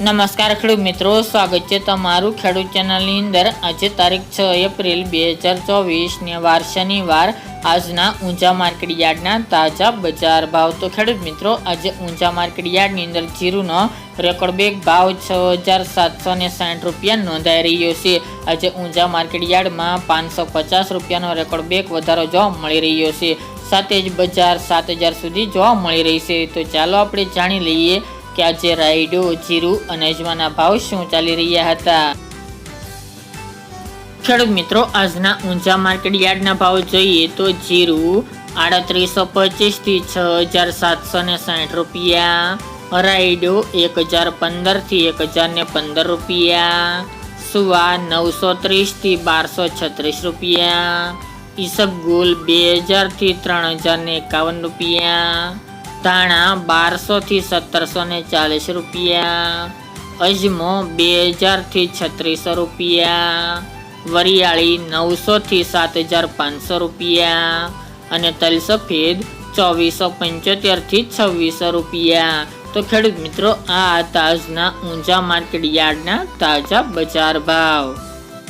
નમસ્કાર ખેડૂત મિત્રો, સ્વાગત છે તમારું ખેડૂત ચેનલની અંદર. આજે તારીખ છ એપ્રિલ બે હજાર ચોવીસને વાર શનિવાર. આજના ઊંચા માર્કેટ યાર્ડના તાજા બજાર ભાવ. તો ખેડૂત મિત્રો, આજે ઊંચા માર્કેટ યાર્ડની અંદર જીરુનો રેકોર્ડ બેગ ભાવ છ હજાર સાતસો ને સાઠ રૂપિયા નોંધાઈ રહ્યો છે. આજે ઊંચા માર્કેટ યાર્ડમાં પાંચસો પચાસ રૂપિયાનો રેકોર્ડ બેગ વધારો જોવા મળી રહ્યો છે. સાથે જ બજાર સાત હજાર સુધી જોવા મળી રહી છે. તો ચાલો આપણે જાણી લઈએ કે આજે રાયડો, જીરું અને અજમાના ભાવ શું ચાલી રહ્યા હતા? ખેડૂત મિત્રો, આજના ઊંચા માર્કેટ યાર્ડના ભાવ જોઈએ તો જીરું આડત્રીસો પચીસથી છ હજાર સાતસો ને સાઠ રૂપિયા, રાયડો એક હજાર પંદરથી એક હજાર ને પંદર રૂપિયા, સુવા નવસો ત્રીસથી બારસો છત્રીસ રૂપિયા, ઈસબગુલ બે હજારથી ત્રણ હજાર ને એકાવન રૂપિયા ધાણા બારસોથી સત્તરસો ને ચાલીસ રૂપિયા. અજમો બે હજારથી છત્રીસો રૂપિયા. વરિયાળી નવસોથી સાત હજાર પાંચસો રૂપિયા. અને તલ સફેદ ચોવીસો પંચોતેરથી છવ્વીસો રૂપિયા. તો ખેડૂત મિત્રો, આ હતા આજના ઊંચા માર્કેટ યાર્ડના તાજા બજાર ભાવ.